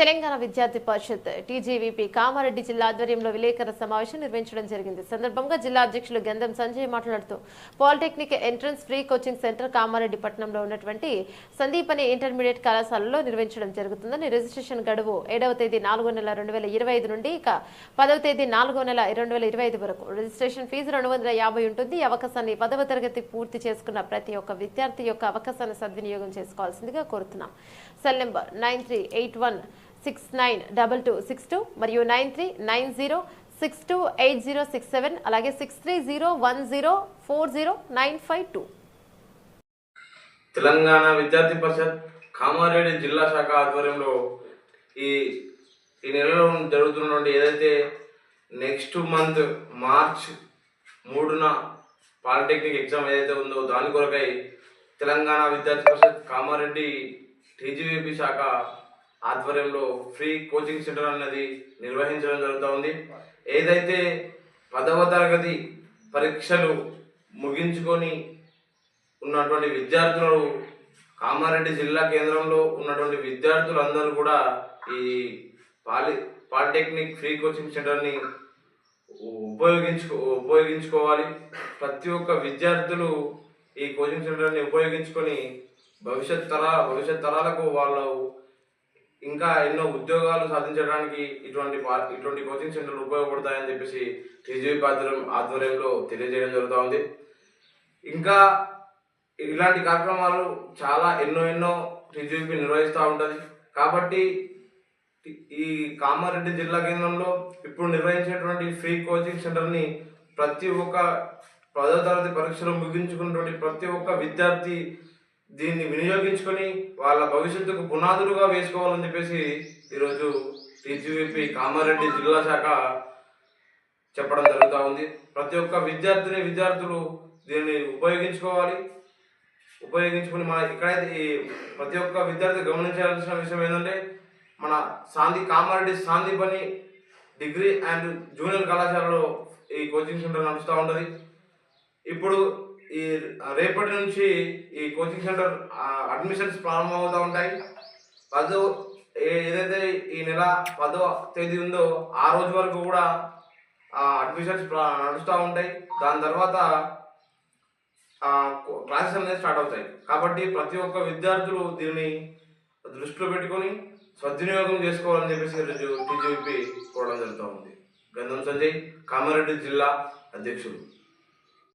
తెలంగాణ విద్యార్థి పరిషత్ టీజీవీపీ కామారెడ్డి జిల్లా ఆధ్వర్యంలో విలేకరుల సమావేశం నిర్వహించడం జరిగింది. సందర్భంగా జిల్లా అధ్యక్షులు గంధం సంజయ్ మాట్లాడుతూ polytechnic entrance free coaching centre Kamareddy పట్టణంలో ఉన్నటువంటి సందీపని ఇంటర్మీడియట్ కళాశాలలో నిర్వహించడం జరుగుతుందని రిజిస్ట్రేషన్ గడువు ఏడవ తేదీ నాలుగో నెల రెండు వేల ఇరవై ఐదు నుండి ఇక పదవ తేదీ నాలుగో నెల రెండు వేల ఇరవై ఐదు వరకు. రిజిస్ట్రేషన్ ఫీజు రెండు వందల యాభై ఉంటుంది. ఈ అవకాశాన్ని పదవ తరగతి పూర్తి చేసుకున్న ప్రతి ఒక్క విద్యార్థి యొక్క అవకాశాన్ని సద్వినియోగం చేసుకోవాల్సిందిగా కోరుతున్నాం. Cell number nine three eight one six nine double two six two మరియు nine three nine zero six two eight zero six seven అలాగే six three zero one zero four zero nine five two. Telangana విద్యార్థి పరిషత్ కామారెడ్డి జిల్లా శాఖ ఆధ్వర్యంలో ఈ ఈ నెలలో జరుగుతున్నటువంటి ఏదైతే నెక్స్ట్ మంత్ మార్చ్ మూడున పాలిటెక్నిక్ ఎగ్జామ్ ఏదైతే ఉందో దాని కొరకై తెలంగాణ విద్యార్థి పరిషత్ కామారెడ్డి టీజీవీపీ శాఖ ఆధ్వర్యంలో ఫ్రీ కోచింగ్ సెంటర్ అనేది నిర్వహించడం జరుగుతూ ఉంది ఏదైతే పదవ తరగతి పరీక్షలు ముగించుకొని ఉన్నటువంటి విద్యార్థులు కామారెడ్డి జిల్లా కేంద్రంలో ఉన్నటువంటి విద్యార్థులందరూ కూడా ఈ పాలి పాలిటెక్నిక్ ఫ్రీ కోచింగ్ సెంటర్ని ఉపయోగించుకో ఉపయోగించుకోవాలి. ప్రతి ఒక్క విద్యార్థులు ఈ కోచింగ్ సెంటర్ని ఉపయోగించుకొని భవిష్యత్ తర భవిష్యత్ తరాలకు వాళ్ళు ఇంకా ఎన్నో ఉద్యోగాలు సాధించడానికి ఇటువంటి ఇటువంటి కోచింగ్ సెంటర్లు ఉపయోగపడతాయని చెప్పేసి టీజీపీ ఆధ్వర్యం ఆధ్వర్యంలో తెలియజేయడం జరుగుతూ ఉంది. ఇంకా ఇలాంటి కార్యక్రమాలు చాలా ఎన్నో ఎన్నో టీజీపీ నిర్వహిస్తూ ఉంటుంది. కాబట్టి ఈ కామారెడ్డి జిల్లా కేంద్రంలో ఇప్పుడు నిర్వహించేటువంటి ఫ్రీ కోచింగ్ సెంటర్ని ప్రతి ఒక్క పదో తరగతి పరీక్షలు ముగించుకున్నటువంటి ప్రతి ఒక్క విద్యార్థి దీన్ని వినియోగించుకొని వాళ్ళ భవిష్యత్తుకు పునాదులుగా వేసుకోవాలని చెప్పేసి ఈరోజు టీజీవీపీ కామారెడ్డి జిల్లా శాఖ చెప్పడం జరుగుతూ ఉంది. ప్రతి ఒక్క విద్యార్థిని విద్యార్థులు దీన్ని ఉపయోగించుకోవాలి. ఉపయోగించుకుని మన ఇక్కడైతే ఈ ప్రతి ఒక్క విద్యార్థి గమనించాల్సిన విషయం ఏంటంటే మన సాంది Kamareddy Sandipani degree and junior కళాశాలలో ఈ కోచింగ్ సెంటర్ నడుస్తూ ఉంటుంది. ఇప్పుడు ఈ రేపటి నుంచి ఈ కోచింగ్ సెంటర్ అడ్మిషన్స్ ప్రారంభమవుతూ ఉంటాయి. పదో ఏ- ఏదైతే ఈ నెల పదో తేదీ ఉందో ఆ రోజు వరకు కూడా అడ్మిషన్స్ నడుస్తూ ఉంటాయి. దాని తర్వాత క్లాసెస్ అనేది స్టార్ట్ అవుతాయి. కాబట్టి ప్రతి ఒక్క విద్యార్థులు దీన్ని దృష్టిలో పెట్టుకొని సద్వినియోగం చేసుకోవాలని చెప్పేసి ఈరోజు టీజీపీ కోవడం జరుగుతూ ఉంది. గంధం సంజయ్ కామారెడ్డి జిల్లా అధ్యక్షుడు